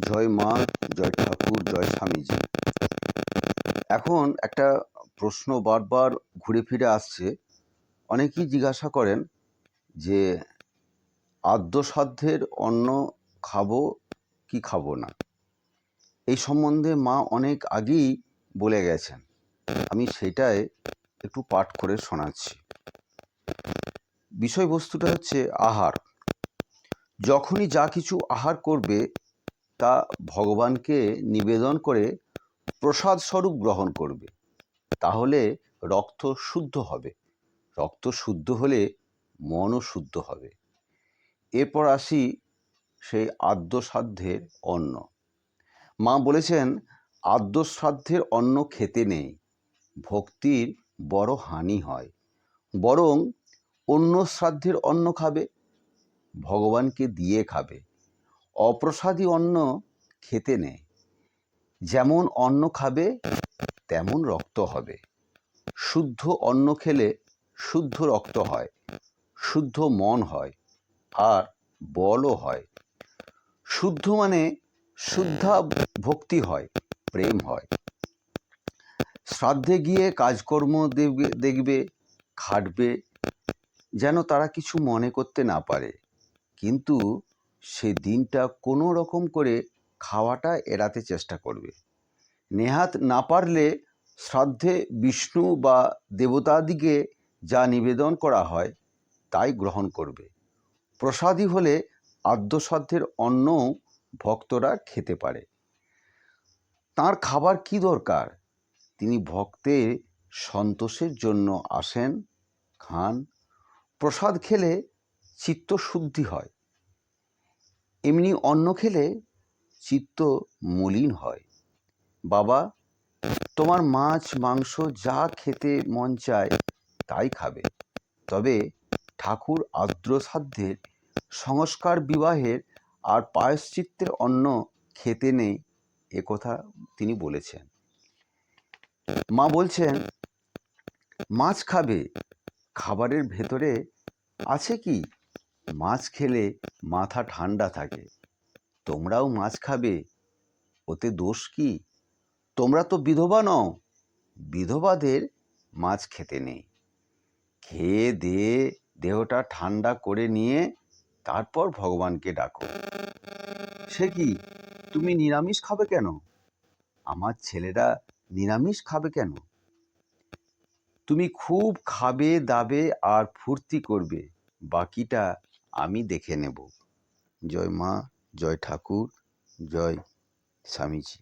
জয় মা, জয় ঠাকুর, জয় স্বামীজি। এখন একটা প্রশ্ন বারবার ঘুরে ফিরে আসছে। অনেকেই জিজ্ঞাসা করেন যে, আদ্যসাধ্যের অন্ন খাব কি খাব না? এই সম্বন্ধে মা অনেক আগেই বলে গেছেন। আমি সেটাই একটু পাঠ করে শোনাচ্ছি। বিষয়বস্তুটা হচ্ছে আহার। যখনই যা কিছু আহার করবে তা ভগবানকে নিবেদন করে প্রসাদ স্বরূপ গ্রহণ করবে। তাহলে রক্ত শুদ্ধ হবে। রক্ত শুদ্ধ হলে মনও শুদ্ধ হবে। এরপর আসি সেই আদ্যসাধ্যের অন্ন। মা বলেছেন আদ্যশ্রাদ্ধের অন্ন খেতে নেই। ভক্তির বড় হানি হয়। বরং অন্য শ্রাদ্ধের অন্ন খাবে। ভগবানকে দিয়ে খাবে। অপ্রসাদী অন্ন খেতে নেই যেমন অন্ন খাবে, তেমন রক্ত হবে। শুদ্ধ অন্ন খেলে শুদ্ধ রক্ত হয়, শুদ্ধ মন হয়, আর বলও হয়। শুদ্ধ মানে শুদ্ধা ভক্তি হয়, প্রেম হয়। শ্রাদ্ধে গিয়ে কাজকর্ম দেখবে দেখবে, খাটবে, যেন তারা কিছু মনে করতে না পারে। কিন্তু সে দিনটা কোনো রকম করে খাওয়াটা এড়াতে চেষ্টা করবে। নেহাত না পারলে শ্রাদ্ধে বিষ্ণু বা দেবতাদিকে যা নিবেদন করা হয়, তাই গ্রহণ করবে। প্রসাদী হলে আদ্যসাধ্যের অন্নও ভক্তরা খেতে পারে। তার খাবার কি দরকার? তিনি ভক্তের সন্তোষের জন্য আসেন, খান। প্রসাদ খেলে চিত্ত শুদ্ধি হয়। এমনি অন্ন খেলে চিত্ত মলিন হয়। বাবা, তোমার মাছ, মাংস যা খেতে মন চায় তাই খাবে। তবে ঠাকুর আর্দ্রসাধ্যের, সংস্কার বিবাহের আর পায়শ্চিত্তের অন্ন খেতে নেই একথা তিনি বলেছেন। মা বলছেন, মাছ খাবে। খাবারের ভেতরে আছে কি মাছ খেলে মাথা ঠান্ডা থাকে। তোমরাও মাছ খাবে। ওতে দোষ কি? তোমরা তো বিধবা নও। বিধবাদের মাছ খেতে নেই। খেয়ে দিয়ে দেহটা ঠান্ডা করে নিয়ে তারপর ভগবানকে ডাকো। সে কি, তুমি নিরামিষ খাবে কেন? আমার ছেলেরা নিরামিষ খাবে কেন? তুমি খুব খাবে, দাবে আর ফুর্তি করবে। বাকিটা আমি দেখে নেব। জয় মা জয় ঠাকুর জয় স্বামীজি।